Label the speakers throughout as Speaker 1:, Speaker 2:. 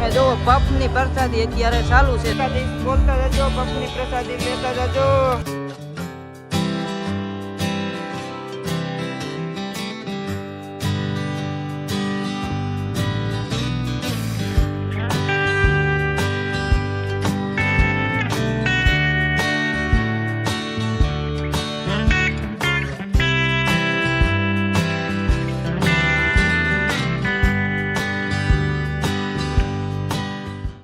Speaker 1: તમે જુઓ પફની પ્રસાદી અત્યારે ચાલુ છે. બોલતા જજો પફની પ્રસાદી લેતા જજો.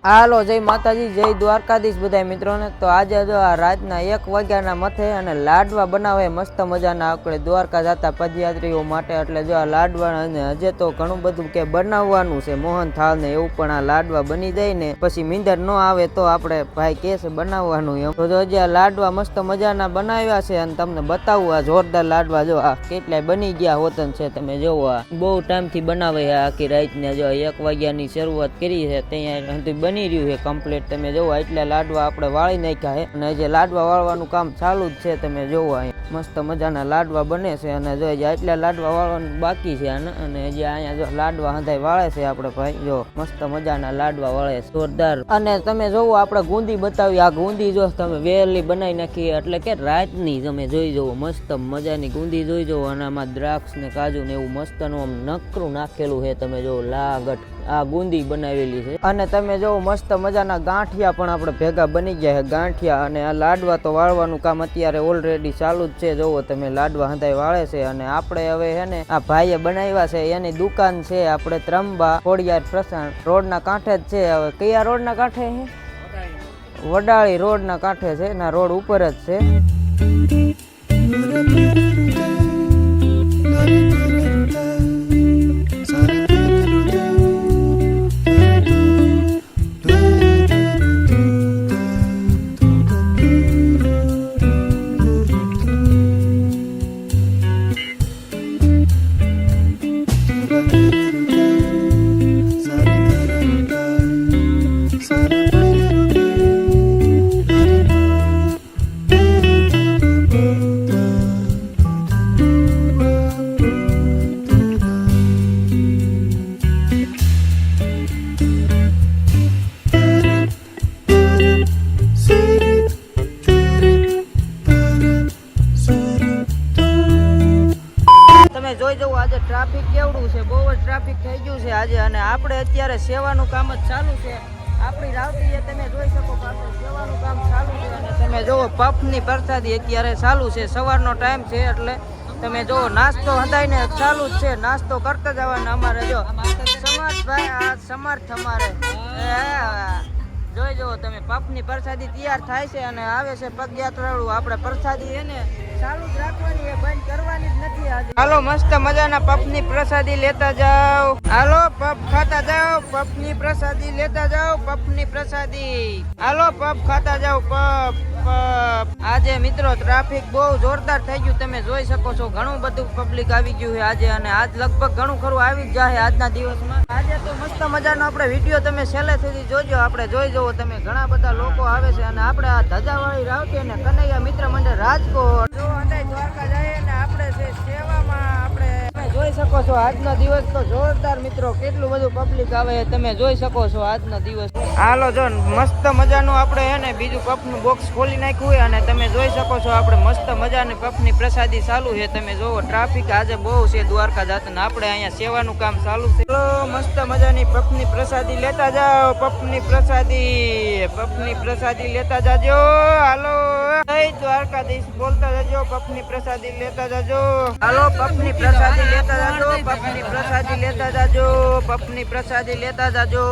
Speaker 1: હાલો, જય માતાજી, જય દ્વારકાધીશ બધા મિત્રોને. તો આજે જો આ રાતના એક વાગ્યાના મથે અને લાડવા બનાવે મસ્ત મજાના આપણે દ્વારકા જતા પદયાત્રીઓ માટે. એટલે જો આ લાડવા અને હજે તો ઘણું બધું કે બનાવવાનું છે મોહન થાળ ને એવું, પણ આ લાડવા બની જાય ને, પછી મીંદર ન આવે તો આપણે ભાઈ કે છે બનાવવાનું એમ. તો જો હજી આ લાડવા મસ્ત મજાના બનાવ્યા છે અને તમને બતાવું આ જોરદાર લાડવા જો આ કેટલાય બની ગયા હોતન છે. તમે જોવો આ. બહુ ટાઈમથી બનાવે આખી રાતને. જો એક વાગ્યાની શરૂઆત કરી છે, ત્યાં સુધી બની રહ્યું છે કમ્પ્લીટ તમે જોવો એટલે લાડવા આપણે વાળી નાખ્યા છે. અને જે લાડવા વાળવાનું કામ ચાલુ જ છે, તમે જોવો અહીં. મસ્ત મજાના લાડવા બને છે. અને જો એટલે લાડવા વાળવાનું બાકી છે અને જે અહીંયા જો લાડવા હંધાઈ વાળે છે આપણે ભાઈ, જો મસ્ત મજાના લાડવા વાળે જોરદાર. અને તમે જોવો, આપણે ગુંદી બતાવી. આ ગુંદી જો તમે વહેલી બનાવી નાખી, એટલે કે રાતની તમે જોઈ જવો. મસ્ત મજાની ગુંદી જોઈ જવો. અને આમાં દ્રાક્ષ ને કાજુ ને એવું મસ્તનું આમ નકરું નાખેલું છે. તમે જો લાગટ. આ ગુંદી બનાવેલી છે. અને તમે જો મસ્ત મજાના ગાંઠિયા પણ આપણે ભેગા બની ગયા છે. ગાંઠિયા અને આ લાડવા તો વાળવાનું કામ અત્યારે ઓલરેડી ચાલુ જ છે. જોવો તમે લાડવા હંધાઈ વાળે છે. અને આપણે હવે હે ને આ ભાઈએ બનાવ્યા છે. એની દુકાન છે આપણે ત્રંબા ખોડિયાર પ્રસાણ રોડના કાંઠે જ છે. હવે કયા રોડના કાંઠે છે? વડાળી રોડના કાંઠે છે. ના રોડ ઉપર જ છે. ટ્રાફિક છે, બહુ જ ટ્રાફિક થઈ ગયું છે આજે અને આપણે અત્યારે સેવાનું કામ જ ચાલુ છે. આપણી રાવટીએ તમે જોઈ શકો સેવાનું કામ ચાલુ છે અને તમે જુઓ પફની પ્રસાદી અત્યારે ચાલુ છે. સવારનો ટાઈમ છે એટલે તમે જુઓ, નાસ્તો હંધાઈને ચાલુ જ છે. નાસ્તો કરતા જવાના અમારે જો. સમર્થભાઈ આ સમર્થ અમારે. જોઈ જુઓ તમે પફની પ્રસાદી તૈયાર થાય છે અને આવે છે પગયાત્રાળુ આપણે પ્રસાદી એને હાલો, મસ્ત મજાના પફની પ્રસાદી લેતા જાઓ. હાલો, પપ ખાતા જાઓ પફની પ્રસાદી લેતા જાઓ પફની પ્રસાદી. હાલો, પપ ખાતા જાઓ પફ આજે મિત્રો ટ્રાફિક બહુ જોરદાર થઈ ગયું. તમે જોઈ શકો છો, ઘણું બધું પબ્લિક આવી ગયું છે આજે અને આજ લગભગ ઘણું ખરું આવી જ જાય આજના દિવસમાં. આજે તો મસ્ત મજાનો આપણે વીડિયો તમે છેલ્લે સુધી જોજો. આપણે જોઈ જવો, તમે ઘણા બધા લોકો આવે છે અને આપણે આ ધજાવાળી રાવટી અને કનૈયા મિત્ર મંડળ રાજકોટ. જો અંદાજ દ્વારકા જાય અને આપણે છે સેવામાં આપણે જોઈ શકો છો આજનો દિવસ તો જોરદાર મિત્રો, કેટલું બધું પબ્લિક આવે તમે જોઈ શકો છો આજનો દિવસ. હાલો જો, મસ્ત મજાનું આપણે હે ને બીજું પફનું બોક્સ ખોલી નાખ્યું હોય અને તમે જોઈ શકો છો આપણે મસ્ત મજાની પફની પ્રસાદી ચાલુ છે. તમે જોવો ટ્રાફિક આજે બહુ છે દ્વારકા જાતને. આપણે અહીંયા સેવાનું કામ ચાલુ છે. મસ્ત મજાની પફની પ્રસાદી લેતા જાઓ પફની પ્રસાદી પફની પ્રસાદી લેતા જાજો. હાલો. જય દ્વારકાધીશ. બોલતા જજો પફની પ્રસાદી લેતા જજો. હાલો પફની પ્રસાદી લેતા જજો પફની પ્રસાદી લેતા જજો પફની પ્રસાદી લેતા જજો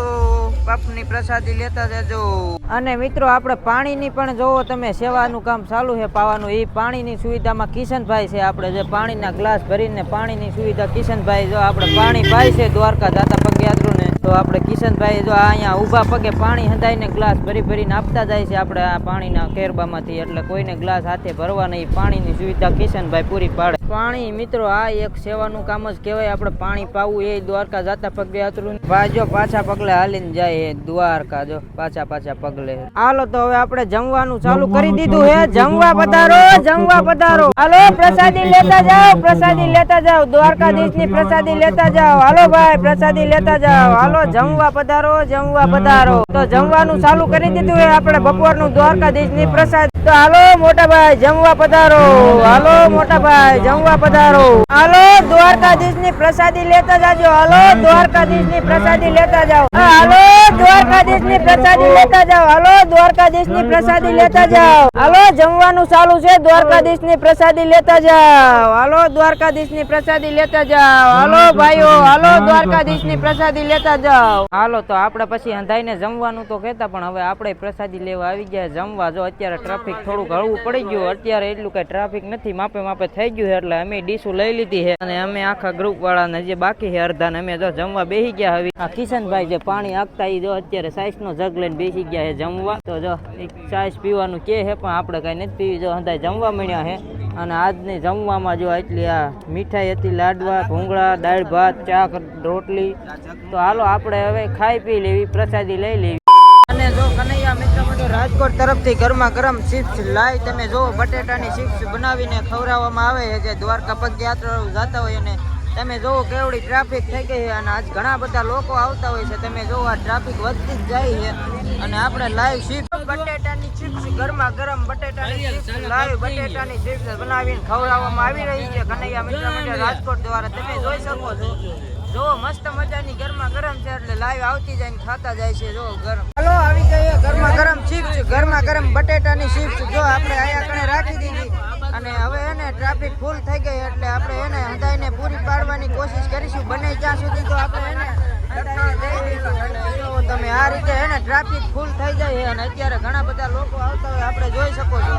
Speaker 1: પફની પ્રસાદી લેતા જજો. અને મિત્રો, આપણે પાણીની પણ જોવો તમે, સેવાનું કામ ચાલુ છે પાવાનું. એ પાણીની સુવિધામાં કિશનભાઈ છે આપણે, જે પાણીના ગ્લાસ ભરીને પાણીની સુવિધા કિશનભાઈ, જો આપણે પાણી પાય છે, દ્વારકા દાતા પગયાત્રુને તો આપણે કિશનભાઈ જો અહીંયા ઊભા પગે પાણી હંધાઈને ગ્લાસ ભરી ભરીને આપતા જાય છે આપણે આ પાણીના કેરબામાંથી, એટલે કોઈને ગ્લાસ હાથે ભરવા નહીં, પાણીની સુવિધા કિશનભાઈ પૂરી પાડે. પાણી મિત્રો આ એક સેવાનું કામ જ કહેવાય. આપણે પાણી પાવું એ દ્વારકા જાતા પગે અતરું. ભાઈ પાછા પગલે હાલીને જાય એ દ્વારકા જો પાછા પાછા પગલે. હાલો તો હવે આપણે જમવાનું ચાલુ કરી દીધું હે. જમવા પધારો જમવા પધારો. હાલો પ્રસાદી લેતા જાઓ પ્રસાદી લેતા જાઓ. દ્વારકાધીશની પ્રસાદી લેતા જાઓ. હાલો ભાઈ પ્રસાદી લેતા જાઓ. હાલો જમવા પધારો જમવા પધારો. તો જમવાનું ચાલુ કરી દીધું. હે. આપણે બપોરનું દ્વારકાધીશની પ્રસાદ તો હાલો મોટા ભાઈ, જમવા પધારો. હાલો મોટા ભાઈ, જમવા પધારો. હાલો દ્વારકાધીશની પ્રસાદી લેતા જાજો. હાલો દ્વારકાધીશની પ્રસાદી લેતા જાઓ. હાલો દ્વારકાધીશની પ્રસાદી લેતા જાઓ. હાલો દ્વારકાધીશની પ્રસાદી લેતા જાઓ. હાલો જમવાનું ચાલુ છે. દ્વારકાધીશની પ્રસાદી લેતા જાઓ. હાલો દ્વારકાધીશની પ્રસાદી લેતા જાઓ. હાલો ભાઈઓ, હાલો દ્વારકાધીશની પ્રસાદી લેતા જાઓ. હાલો તો આપણે પછી અંધાઈને જમવાનું તો કહેતા પણ હવે આપણે પ્રસાદી લેવા આવી ગયા. જમવા જો અત્યારે ટ્રાફિક થોડુંક હળવું પડી ગયું. અત્યારે એટલું કઈ ટ્રાફિક નથી. માપે માપે થઈ ગયું એટલે અમે ડીશું લઈ લીધી છે. અને અમે આખા ગ્રુપ વાળાને જે બાકી છે અડધા ને અમે જો જમવા બેસી ગયા હવે. આ કિશનભાઈ જે પાણી આપતા એ જો અત્યારે સાઈસ નો જગ લઈને બેસી ગયા છે જમવા. તો જો સાઈસ પીવાનું કે છે, પણ આપણે કઈ નથી પીવી. જો અંધાય જમવા મળ્યા છે. અને આજની જમવામાં જો એટલી આ મીઠાઈ હતી, લાડવા, ભૂંગળા, દાળ, ભાત ચા રોટલી. તો હાલો, આપણે હવે ખાઈ પી લેવી, પ્રસાદી લઈ લેવી. રાજકોટ તરફથી ગરમા ગરમ ચિપ્સ લાઈ તમે જો બટેટાની ચિપ્સ બનાવીને ખવડાવવામાં આવે છે. જે દ્વારકા પગયાત્રાઓ જતા હોય અને તમે જુઓ કેવડી ટ્રાફિક થઈ ગઈ છે અને આજ ઘણા બધા લોકો આવતા હોય છે. તમે જોવો આ ટ્રાફિક વધતી જ જાય છે. અને આપણે લાઈવ ચિપ્સ બટેટાની ચિપ્સ, ગરમા ગરમ બટેટાની ચિપ્સ લાઈવ બટેટાની ચિપ્સ બનાવીને ખવડાવવામાં આવી રહી છે. કનૈયા મિત્ર રાજકોટ દ્વારા તમે જોઈ શકો છો. જો મસ્ત મજાની ગરમા ગરમ છે એટલે લાઈવ આવતી જાય ને ખાતા જાય છે જો ગરમ. હલો આવી ગઈ ગરમા ગરમ ચિપ્સ ગરમા ગરમ બટેટાની ચિપ્સ જો આપણે અહીંયા કણે રાખી દીધી. અને હવે એને ટ્રાફિક ફૂલ થઈ ગઈ એટલે આપણે એને હંધાઈને પૂરી પાડવાની કોશિશ કરીશું. બને ત્યાં સુધી તો આપણે એને એને ટ્રાફિક ફૂલ થઈ જાય અને અત્યારે ઘણા બધા લોકો આવતા હોય આપણે જોઈ શકો છો.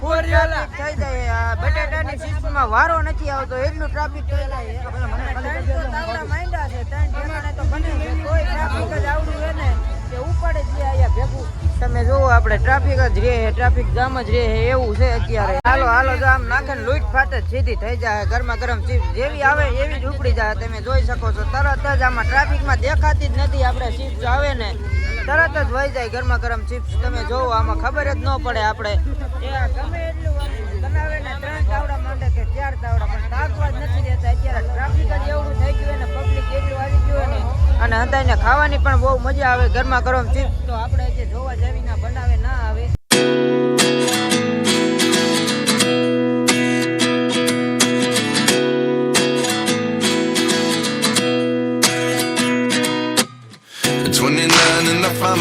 Speaker 1: ફૂલ ટ્રાફિક થઈ જાય આ બટેટાની સિસ્ટમમાં વારો નથી આવતો એટલું ટ્રાફિક થઈ જાય છે. ત્રણસો તાવડા માંડ્યા છે ત્રણ ઠેકાણે તો બની કોઈ ટ્રાફિક જ આવડું છે ને કે ઉપાડે જ અહીંયા ભેગું. તમે જોવો આપણે ટ્રાફિક જ રહે ટ્રાફિક જામ જ રહે એવું છે અત્યારે. હાલો હાલો જો આમ નાખે ને લૂંટ ફાટ જ સીધી થઈ જાય ગરમા ગરમ ચીપ જેવી આવે એવી જ ઉપડી જાય તમે જોઈ શકો છો. તરત જ આમાં ટ્રાફિકમાં દેખાતી જ નથી આપણે સીટ આવે ને તરત જ વહી જાય ગરમા ગરમ ચિપ્સ. તમે જોવો આમાં ખબર જ ન પડે આપણે. ગમે એટલું બનાવે ને ત્રણ તાવડા માંડે કે ચાર તાવડા પણ તાકવા જ નથી રહેતા અત્યારે ટ્રાફિક જ એવું થઈ ગયું ને પબ્લિક એટલું આવી ગયું ને. અને હંધાઈને ખાવાની પણ બહુ મજા આવે ગરમા ગરમ ચિપ્સ. તો આપણે જે જોવા જેવી ના બનાવે ના આવે.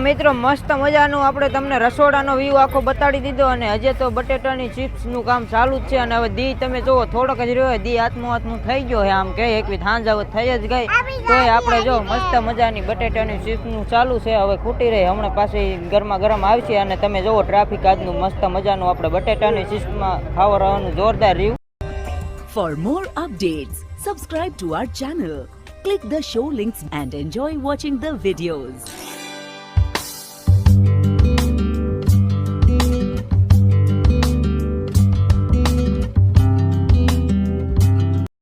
Speaker 1: મિત્રો મસ્ત મજાનું આપણે તમને રસોડાનો વ્યૂ આખો બતાડી દીધો અને હજે તો બટેટાની ચિપ્સનું કામ ચાલુ જ છે અને હવે દી તમે જુઓ થોડોક જ રહ્યો દી હાથમાં હાથનું થઈ ગયો હે આમ કે એક હાંજ હવે થઈ જ ગઈ તોય આપણે જો મસ્ત મજાની બટેટાની ચિપ્સનું ચાલુ છે હવે ખૂટી રહી હમણાં પાછી ગરમા ગરમ આવશે અને તમે જુઓ ટ્રાફિક આજનું મસ્ત મજાનું આપણે બટેટાની ચિપ્સમાં ખાવા રહેવાનું જોરદાર રહ્યું
Speaker 2: For more updates, subscribe to our channel, click the show links and enjoy watching the videos.